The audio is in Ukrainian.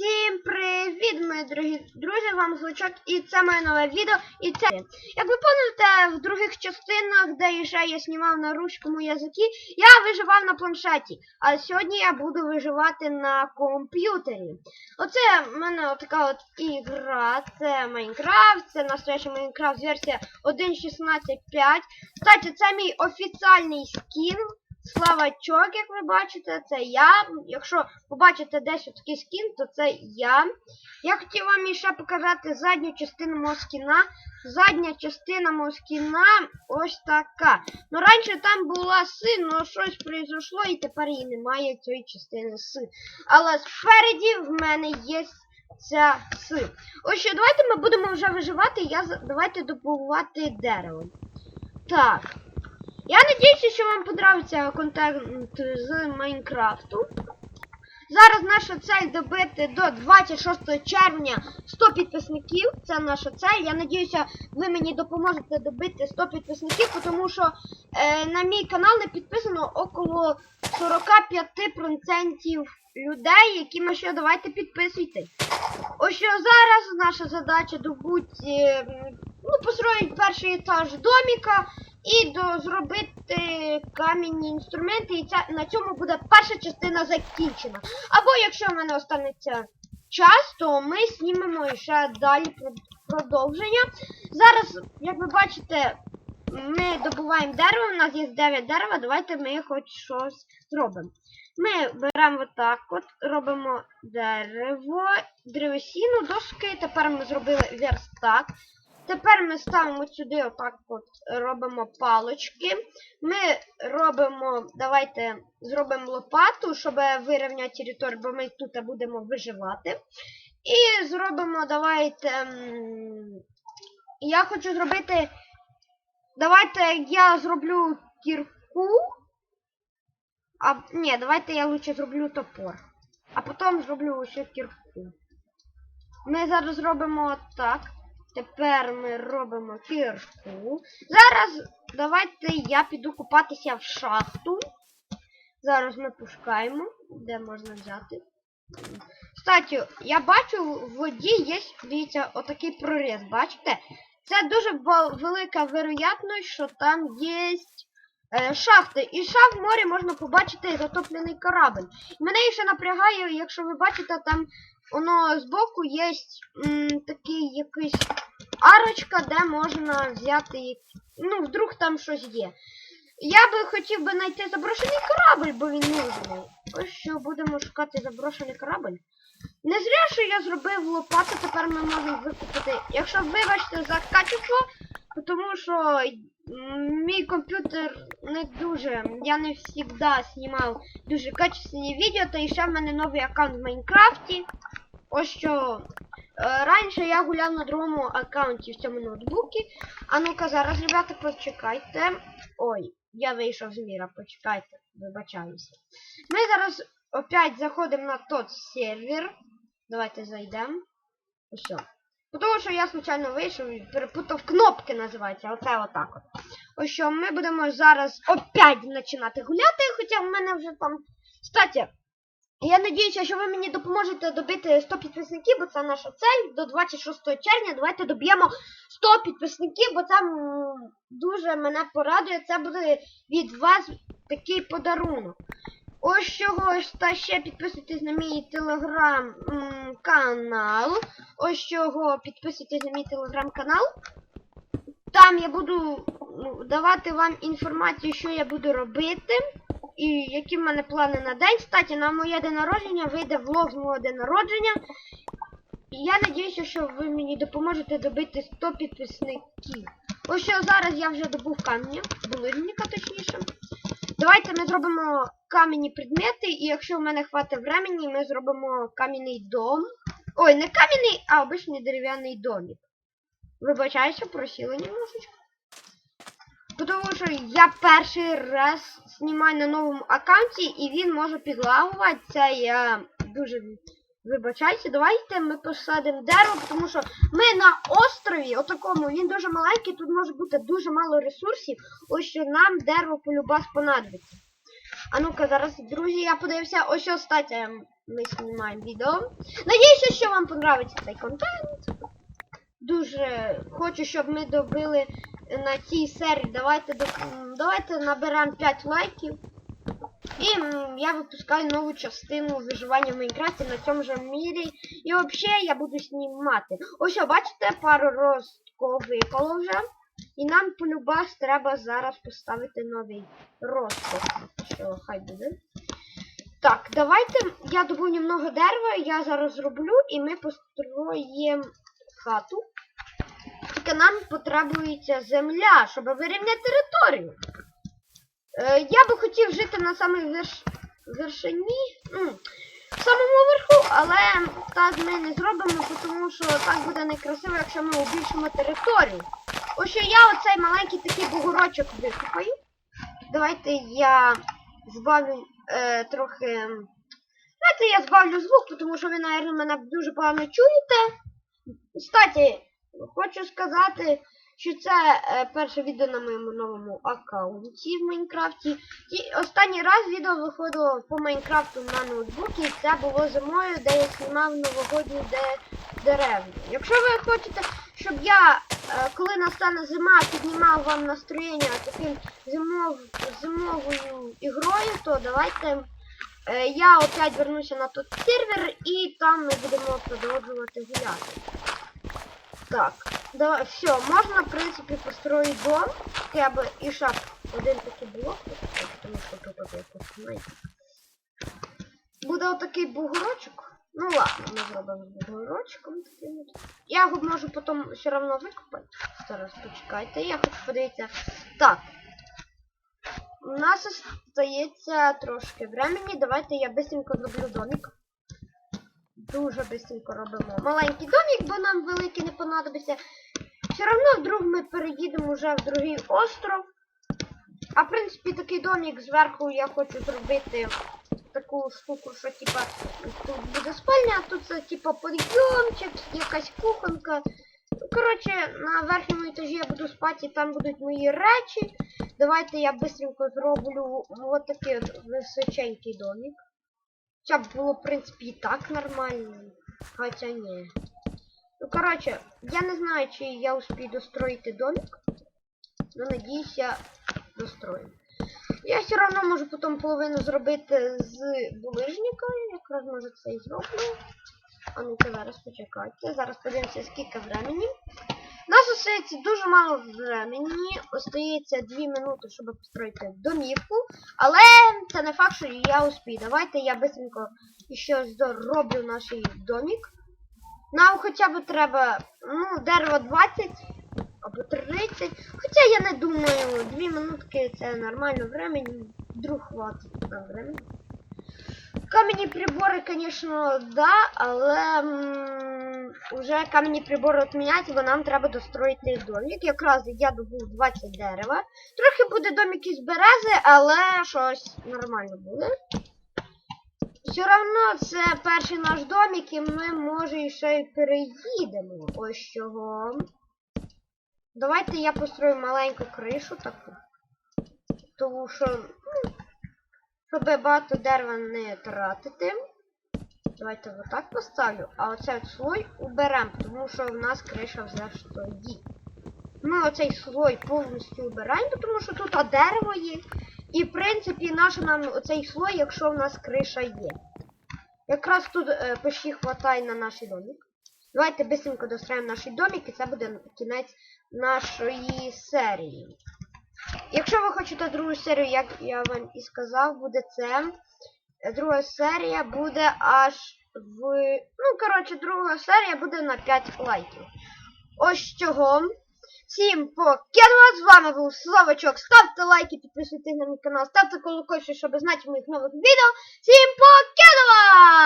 Всім привіт, мої дорогі друзі! Вам звучок і це моє нове відео. І це як ви пам'ятаєте, в других частинах, де ще я знімав на руському язикі, я виживав на планшеті. А сьогодні я буду виживати на комп'ютері. Оце в мене така от ігра. Це Майнкрафт, це настоящий Майнкрафт версія 1.16.5. Кстати, це мій офіціальний скін. Славачок, як ви бачите, це я. Якщо побачите десь такий скін, то це я. Я хотів вам іще показати задню частину мого скіна. Задня частина мого скіна ось така. Ну раніше там була си, але щось произошло і тепер її немає цієї частини си. Але спереді в мене є ця си. Ось що, давайте ми будемо вже виживати. Я давайте добувати дерево. Так. Я надіюся, що вам подобається контент з Майнкрафту. Зараз наша цель добити до 26 червня 100 підписників. Це наша цель. Я надіюся, ви мені допоможете добити 100 підписників, тому що е, на мій канал не підписано около 45% людей, які ми ще давайте підписуйте. Ось що зараз наша задача добути, е, ну, построїть перший етаж доміка і до, зробити камінні інструменти, і ця, на цьому буде перша частина закінчена. Або якщо в мене останеться час, то ми знімемо ще далі продовження. Зараз, як ви бачите, ми добуваємо дерево, у нас є 9 дерева, давайте ми хоч щось зробимо. Ми беремо отак от, робимо дерево, древесину, доски, тепер ми зробили верстак. Тепер ми ставимо сюди отак от, робимо палочки. Ми робимо, давайте зробимо лопату, щоб вирівняти територію, бо ми тут будемо виживати. І зробимо, давайте. Я хочу зробити. Давайте я зроблю кірку. А, ні, давайте я лучше зроблю топор. А потім зроблю ще кірку. Ми зараз зробимо так. Тепер ми робимо кірку. Зараз давайте я піду купатися в шахту. Зараз ми пускаємо. Де можна взяти? Кстати, я бачу в воді є, дивіться, отакий проріз, бачите? Це дуже велика вероятність, що там є е, шахти. І ще в морі можна побачити затоплений корабль. Мене ще напрягає, якщо ви бачите, там воно збоку є такий якийсь арочка, де можна взяти. Ну, вдруг там щось є. Я би хотів би знайти заброшений корабль, бо він нужний. Ось що будемо шукати заброшений корабль. Не зря, що я зробив лопату, тепер ми можемо викупити. Якщо вибачте за качество, тому що мій комп'ютер не дуже. Я не завжди знімав дуже качественні відео, та ще в мене новий аккаунт в Майнкрафті. Ось що. е, Раніше я гуляв на другому аккаунті в цьому ноутбуці. А ну-ка зараз, ребята, почекайте. Ой, я вийшов з міра, почекайте, вибачаюся. Ми зараз опять заходимо на тот сервер. Давайте зайдемо. Все. Тому що я случайно вийшов і перепутав кнопки, називається. Оце отак от. Ось що ми будемо зараз опять починати гуляти, хоча в мене вже там. Кстати, я надіюся, що ви мені допоможете добити 100 підписників, бо це наша цель. До 26 червня давайте доб'ємо 100 підписників, бо це дуже мене порадує. Це буде від вас такий подарунок. Ось чого ж та ще підписуйтесь на мій телеграм-канал. Ось чого підписуйтесь на мій телеграм-канал. Там я буду давати вам інформацію, що я буду робити. І які в мене плани на день. Кстати, на моє день народження вийде влог з мого день народження. І я надіюся, що ви мені допоможете добити 100 підписників. Ось що зараз я вже добув каміння, булирника точніше. Давайте ми зробимо кам'яні предмети, і якщо в мене хватить времени, ми зробимо кам'яний дом. Ой, не кам'яний, а обичний дерев'яний домик. Вибачаюся, просіла немножечко. Тому що я перший раз знімаю на новому аккаунті, і він може підлагувати. Це я дуже вибачаюся. Давайте ми посадимо дерево, тому що ми на острові, отакому, він дуже маленький, тут може бути дуже мало ресурсів, ось що нам дерево полюбас понадобиться. А ну-ка, зараз, друзі, я подивився, ось що, стаття. ми знімаємо відео. Надіюся, що вам подобається цей контент. Дуже хочу, щоб ми добили на цій серії. Давайте до- давайте наберемо 5 лайків. І я випускаю нову частину виживання в Майнкрафті на цьому же мірі. І взагалі я буду знімати. Ось, бачите, пару ростков випало вже. І нам полюбас треба зараз поставити новий росток. Що хай буде. Так, давайте я добув немного дерева, я зараз зроблю і ми построїмо хату. Тільки нам потребується земля, щоб вирівняти територію. Е, я би хотів жити на самій верш... вершині, ну, в самому верху, але так ми не зробимо, тому що так буде некрасиво, якщо ми убільшимо територію. Ось що я оцей маленький такий бугорочок викопаю. Давайте я збавлю е, трохи. Давайте я збавлю звук, тому що ви, мабуть, мене дуже погано чуєте. Кстати, хочу сказати, що це е, перше відео на моєму новому аккаунті в Майнкрафті. І останній раз відео виходило по Майнкрафту на ноутбуці, це було зимою, де я знімав новогодню де... деревню. Якщо ви хочете, щоб я, е, коли настане зима, піднімав вам настроєння таким зимов... зимовою ігрою, то давайте е, я опять вернуся на тот сервер і там ми будемо продовжувати гуляти. Так, давай, все, можна, в принципі, построїти дом. Хоча б і шаг один такий блок, тому що тут знаєте. Буде отакий бугорочок. Ну ладно, ми зробимо бугорочком таким. от. Я його можу потім все одно викопати. Зараз почекайте, я хочу подивитися. Так. У нас остається трошки времени. Давайте я быстренько зроблю домик. Дуже быстренько робимо маленький домик, бо нам великий не понадобиться. Все одно вдруг ми переїдемо вже в другий остров. А в принципі такий домик зверху я хочу зробити таку штуку, що типа тут буде спальня, а тут це типа підйомчик, якась кухонка. Коротше, на верхньому етажі я буду спати, і там будуть мої речі. Давайте я быстренько зроблю вот такий височенький домик. Хоча б було, в принципі, і так нормально. Хоча ні. Ну, коротше, я не знаю, чи я успію достроїти домик. Но надіюсь, я дострою. Я все одно можу потім половину зробити з булижника. Якраз може це і зроблю. А ну-ка зараз почекайте. Зараз подивимося, скільки времени. Нас остається дуже мало времени. Остається 2 минути, щоб построїти домівку. Але це не факт, що я успію. Давайте я быстренько ще зроблю наш домик. Нам хоча б треба, ну, дерево 20 або 30. Хоча я не думаю, 2 минутки це нормально времени. Вдруг хватить на времени. Кам'яні прибори, звісно, да, але вже кам'яні прибори відміняти, бо нам треба достроїти домик. Якраз я добув 20 дерева. Трохи буде домик із берези, але щось нормально буде. Все одно це перший наш домик, і ми, може, ще й переїдемо. Ось чого. Давайте я построю маленьку кришу таку. Тому що, щоб багато дерева не тратити. Давайте отак поставлю. А оцей слой уберемо, тому що в нас криша вже стоїть. Ми оцей слой повністю убираємо, тому що тут дерево є. І в принципі наш нам оцей слой, якщо в нас криша є. Якраз тут е, почти хватає на наш домик. Давайте быстренько достроїмо наш домик і це буде кінець нашої серії. Якщо ви хочете другу серію, як я вам і сказав, буде це. Друга серія буде аж в. Ну, коротше, друга серія буде на 5 лайків. Ось чого. Всім покидова, з вами був Словачок. Ставте лайки, підписуйтесь на мій канал, ставте колокольчик, щоб знати моїх нових відео. Всім покидова!